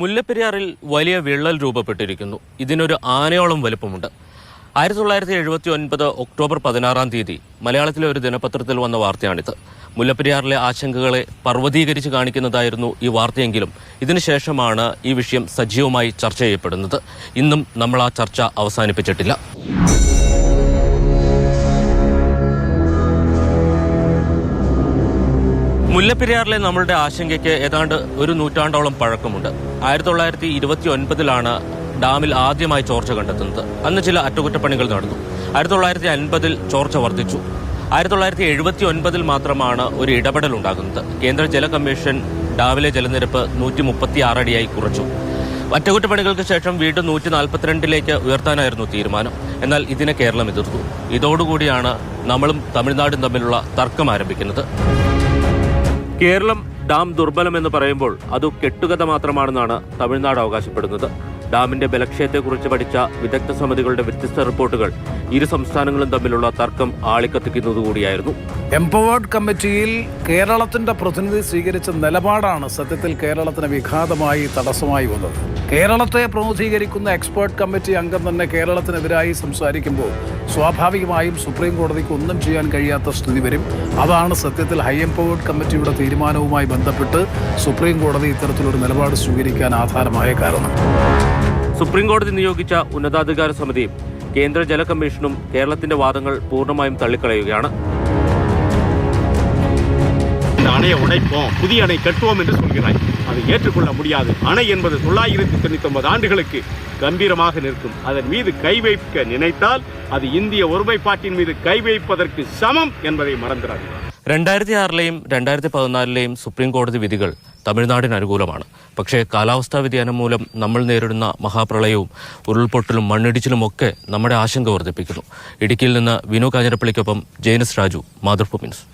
മുല്ലപ്പെരിയാറിൽ വലിയ വിള്ളൽ രൂപപ്പെട്ടിരിക്കുന്നു. ഇതിനൊരു ആനയോളം വലുപ്പമുണ്ട്. ആയിരത്തി തൊള്ളായിരത്തി എഴുപത്തി ഒൻപത് ഒക്ടോബർ പതിനാറാം തീയതി മലയാളത്തിലെ ഒരു ദിനപത്രത്തിൽ വന്ന വാർത്തയാണിത്. മുല്ലപ്പെരിയാറിലെ ആശങ്കകളെ പർവതീകരിച്ച് കാണിക്കുന്നതായിരുന്നു ഈ വാർത്തയെങ്കിലും ഇതിനുശേഷമാണ് ഈ വിഷയം സജീവമായി ചർച്ച ചെയ്യപ്പെടുന്നത്. ഇന്നും നമ്മൾ ആ ചർച്ച അവസാനിപ്പിച്ചിട്ടില്ല. മുല്ലപ്പെരിയാറിലെ നമ്മളുടെ ആശങ്കയ്ക്ക് ഏതാണ്ട് ഒരു നൂറ്റാണ്ടോളം പഴക്കമുണ്ട്. ആയിരത്തി തൊള്ളായിരത്തി ഇരുപത്തി ഒൻപതിലാണ് ഡാമിൽ ആദ്യമായി ചോർച്ച കണ്ടെത്തുന്നത്. അന്ന് ചില അറ്റകുറ്റപ്പണികൾ നടന്നു. ആയിരത്തി തൊള്ളായിരത്തി അൻപതിൽ ചോർച്ച വർദ്ധിച്ചു. ആയിരത്തി തൊള്ളായിരത്തി എഴുപത്തി ഒൻപതിൽ മാത്രമാണ് ഒരു ഇടപെടൽ ഉണ്ടാകുന്നത്. കേന്ദ്ര ജല കമ്മീഷൻ ഡാമിലെ ജലനിരപ്പ് നൂറ്റി മുപ്പത്തി ആറടിയായി കുറച്ചു. അറ്റകുറ്റപ്പണികൾക്ക് ശേഷം വീണ്ടും നൂറ്റി നാൽപ്പത്തിരണ്ടിലേക്ക് ഉയർത്താനായിരുന്നു തീരുമാനം. എന്നാൽ ഇതിനെ കേരളം എതിർത്തു. ഇതോടുകൂടിയാണ് നമ്മളും തമിഴ്നാടും തമ്മിലുള്ള തർക്കം ആരംഭിക്കുന്നത്. കേരളം ഡാം ദുർബലമെന്ന് പറയുമ്പോൾ അത് കെട്ടുകഥ മാത്രമാണെന്നാണ് തമിഴ്നാട് അവകാശപ്പെടുന്നത്. ഡാമിന്റെ ബലക്ഷയത്തെക്കുറിച്ച് പഠിച്ച വിദഗ്ധ സമിതികളുടെ വ്യത്യസ്ത റിപ്പോർട്ടുകൾ ഇരു സംസ്ഥാനങ്ങളും തമ്മിലുള്ള തർക്കം ആളിക്കത്തിക്കുന്നതുകൂടിയായിരുന്നു. എംപവേർഡ് കമ്മിറ്റിയിൽ കേരളത്തിന്റെ പ്രതിനിധി സ്വീകരിച്ച നിലപാടാണ് സത്യത്തിൽ കേരളത്തിന് വിഘാതമായി തടസ്സമായി വന്നത്. കേരളത്തെ പ്രതിനിധീകരിക്കുന്ന എക്സ്പേർട്ട് കമ്മിറ്റി അംഗം തന്നെ കേരളത്തിനെതിരായി സംസാരിക്കുമ്പോൾ സ്വാഭാവികമായും സുപ്രീം കോടതിക്ക് ഒന്നും ചെയ്യാൻ കഴിയാത്ത സ്ഥിതി വരും. അതാണ് സത്യത്തിൽ ഹൈ എംപവേർഡ് കമ്മിറ്റിയുടെ തീരുമാനവുമായി ബന്ധപ്പെട്ട് സുപ്രീം കോടതി ഇത്തരത്തിലൊരു നിലപാട് സ്വീകരിക്കാൻ ആധാരമായ കാരണം. സുപ്രീം കോടതി നിയോഗിച്ച ഉന്നതാധികാര സമിതിയും കേന്ദ്ര ജല കമ്മീഷനും കേരളത്തിന്റെ വാദങ്ങൾ പൂർണമായും തള്ളിക്കളയുകയാണ്. இந்த அணையை உடைப்போம் புதிய அணை கட்டுவோம் என்று சொல்கிறாய் அதை ஏற்றுக்கொள்ள முடியாது அணை என்பது தொள்ளாயிரத்தி தொண்ணூத்தி ஒன்பது ஆண்டுகளுக்கு கம்பீரமாக நிற்கும் அதன் மீது கை வைக்க நினைத்தால் அது இந்திய ஒருமைப்பாட்டின் மீது கை வைப்பதற்கு சமம் என்பதை மறந்துடாது രണ്ടായിരത്തി ആറിലെയും രണ്ടായിരത്തി പതിനാലിലെയും സുപ്രീം കോടതി വിധികൾ തമിഴ്നാടിന് അനുകൂലമാണ് പക്ഷേ കാലാവസ്ഥാ വ്യതിയാനം മൂലം നമ്മൾ നേരിടുന്ന മഹാപ്രളയവും ഉരുൾപൊട്ടലും മണ്ണിടിച്ചിലുമൊക്കെ നമ്മുടെ ആശങ്ക വർദ്ധിപ്പിക്കുന്നു ഇടുക്കിയിൽ നിന്ന് വിനു കാഞ്ഞിരപ്പള്ളിക്കൊപ്പം ജെയിനസ് രാജു മാതൃഭൂമി ന്യൂസ്